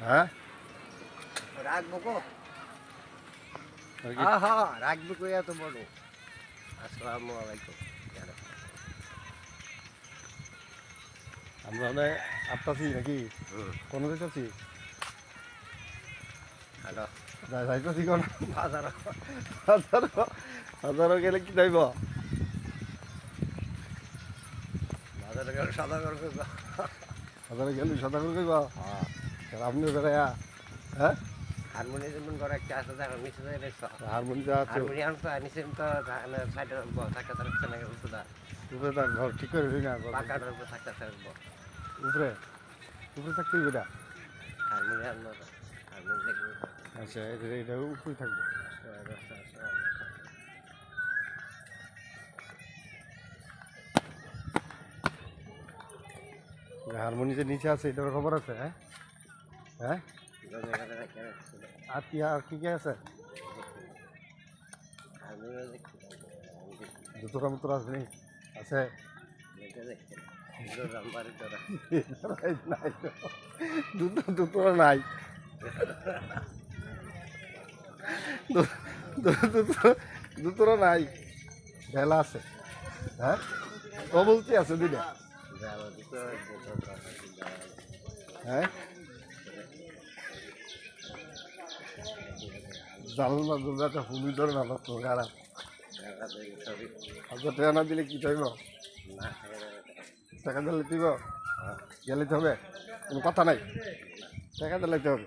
হ্যাঁ? রাখব কো? হ্যাঁ হ্যাঁ রাখব কই এত বড়? আসসালামু আলাইকুম। আমরা মানে আটটাছি নাকি? কোনো দিতেছি হ্যালো। যাই যাইতেছি কোন বাজার হাজারো হাজারো গেলে কি যাইব বাজারে গেলে সাদা করবে হাজারো গেলে সাদা করে কইব হ্যাঁ। আপনি বেড়াইয়া হ্যাঁ? হারমোনিয়াম যেমন করে একটা আছে দেখো নিচে দিয়ে দেখছ? হারমোনিয়াম আছে। হারমোনিয়াম তো নিচে তো সাইডে থাকা থাকছে না উপরে তার ঘর ঠিক করে না পাকাটার উপর থাকতে থাকব উপরে? উপরে থাকতে বেটা হারমোনিয়াম হারমোনিয়াম আচ্ছা এটা উপরে থাকবে। হারমোনিয়ামের নিচে আছে এটার খবর আছে হ্যাঁ? হ্যাঁ? আর কি কি আছে? জুতোরা মুতোরা আছে আছে? নাই। তো। নাই জুতোরা নাই। ভেলা আছে হ্যাঁ? ও বলছি আছে, দুইটা। হ্যাঁ? জানুন না ধরে না তো হাজার টাকা না দিলে কি চাইব টাকা দিলে দিব গেলে তো হবে কোনো কথা নাই। টাকা দিলে হবে।